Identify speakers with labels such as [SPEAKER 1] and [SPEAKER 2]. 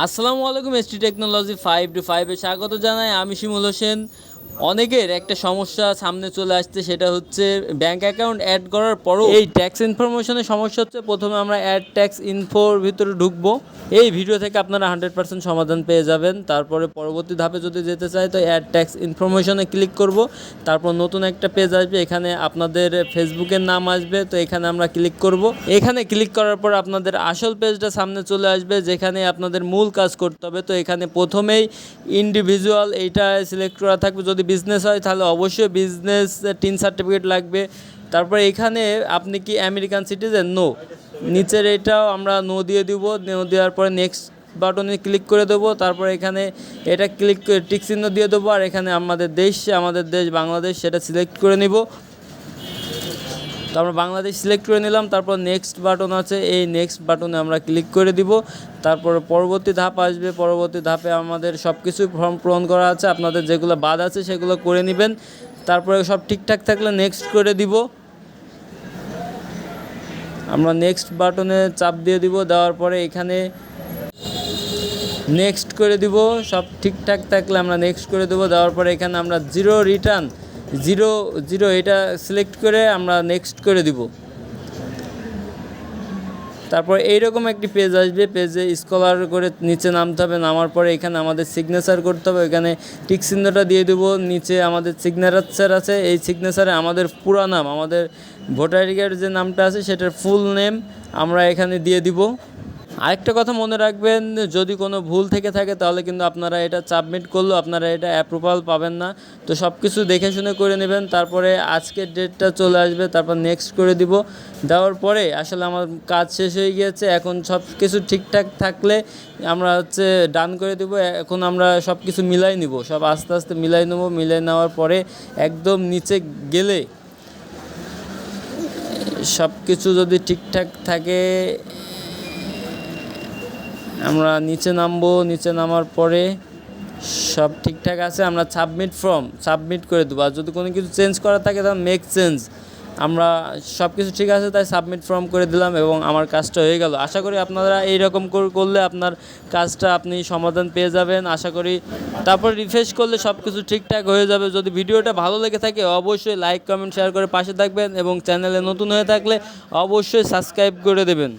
[SPEAKER 1] আসসালামু আলাইকুম S T technology five two ফাইভে স্বাগত জানাই। আমি শিমুল হোসেন। অনেকের একটা সমস্যা সামনে চলে আসছে, সেটা হচ্ছে ব্যাংক অ্যাকাউন্ট অ্যাড করার পরও এই ট্যাক্স ইনফরমেশনের সমস্যা হচ্ছে, প্রথমে আমরা অ্যাড ট্যাক্স ইনফোর ভিতরে ঢুকবো। এই ভিডিও থেকে আপনারা হান্ড্রেড পার্সেন্ট সমাধান পেয়ে যাবেন। তারপরে পরবর্তী ধাপে যদি যেতে চাই, তো অ্যাড ট্যাক্স ইনফরমেশনে ক্লিক করব। তারপর নতুন একটা পেজ আসবে, এখানে আপনাদের ফেসবুকের নাম আসবে, তো এখানে আমরা ক্লিক করব। এখানে ক্লিক করার পর আপনাদের আসল পেজটা সামনে চলে আসবে, যেখানে আপনাদের মূল কাজ করতে হবে। তো এখানে প্রথমেই ইন্ডিভিজুয়াল এইটা সিলেক্ট করা থাকবে। যদি বিজনেস হয়, তাহলে অবশ্যই বিজনেস টিন সার্টিফিকেট লাগবে। তারপর এখানে আপনি কি আমেরিকান সিটিজেন নো নিচের এটাও আমরা নো দিয়ে দিব। নো দেওয়ার পরে নেক্সট বাটনে ক্লিক করে দেবো। তারপর এখানে এটা ক্লিক করে টিক চিহ্ন দিয়ে দেবো। আর এখানে আমাদের দেশ আমাদের দেশ বাংলাদেশ, সেটা সিলেক্ট করে নিব। তারপর বাংলাদেশ সিলেক্ট করে নিলাম, তারপর নেক্সট বাটন আছে, এই নেক্সট বাটনে আমরা ক্লিক করে দিব। তারপর পরবর্তী ধাপ আসবে, পরবর্তী ধাপে আমাদের সব কিছুই ফর্ম পূরণ করা আছে, আপনাদের যেগুলো বাদ আছে সেগুলো করে নেবেন। তারপরে সব ঠিকঠাক থাকলে নেক্সট করে দিব। আমরা নেক্সট বাটনে চাপ দিয়ে দিব, দেওয়ার পরে এখানে নেক্সট করে দিব। সব ঠিকঠাক থাকলে আমরা নেক্সট করে দেবো, দেওয়ার পরে এখানে আমরা জিরো রিটার্ন জিরো জিরো, এটা সিলেক্ট করে আমরা নেক্সট করে দিব। তারপর এইরকম একটি পেজ আসবে পেজে স্কলার করে নিচে নামতে হবে, নামার পরে এখানে আমাদের সিগনেচার করতে হবে এখানে টিক চিহ্নটা দিয়ে দেবো, নিচে আমাদের সিগনেচার আছে, এই সিগনেচারে আমাদের পুরা নাম, আমাদের ভোটার কার্ডের যে নামটা আছে, সেটার ফুল নেম আমরা এখানে দিয়ে দিব। আরেকটা কথা মনে রাখবেন, যদি কোনো ভুল থেকে থাকে তাহলে কিন্তু আপনারা এটা সাবমিট করলেও আপনারা এটা অ্যাপ্রুভাল পাবেন না। তো সব কিছু দেখে শুনে করে নেবেন, তারপরে আজকের ডেটটা চলে আসবে, তারপর নেক্সট করে দিব। দেওয়ার পরে আসলে আমার কাজ শেষ হয়ে গিয়েছে, এখন সব কিছু ঠিকঠাক থাকলে আমরা হচ্ছে ডান করে দিব, এখন আমরা সব কিছু মিলাই নিব, সব আস্তে আস্তে মিলাই নেব, মিলাই নেওয়ার পরে একদম নিচে গেলে সব কিছু যদি ঠিকঠাক থাকে আমরা নিচে নামবো, নিচে নামার পরে সব ঠিকঠাক আছে, আমরা সাবমিট ফর্ম সাবমিট করে দেবো। আর যদি কোনো কিছু চেঞ্জ করা থাকে, তাহলে মেক চেঞ্জ আমরা সব কিছু ঠিক আছে, তাই সাবমিট ফর্ম করে দিলাম এবং আমার কাজটা হয়ে গেল। আশা করি আপনারা এইরকম করে করলে আপনার কাজটা আপনি সমাধান পেয়ে যাবেন। আশা করি তারপর রিফ্রেশ করলে সব কিছু ঠিকঠাক হয়ে যাবে। যদি ভিডিওটা ভালো লেগে থাকে, অবশ্যই লাইক কমেন্ট শেয়ার করে পাশে থাকবেন এবং চ্যানেলে নতুন হয়ে থাকলে অবশ্যই সাবস্ক্রাইব করে দেবেন।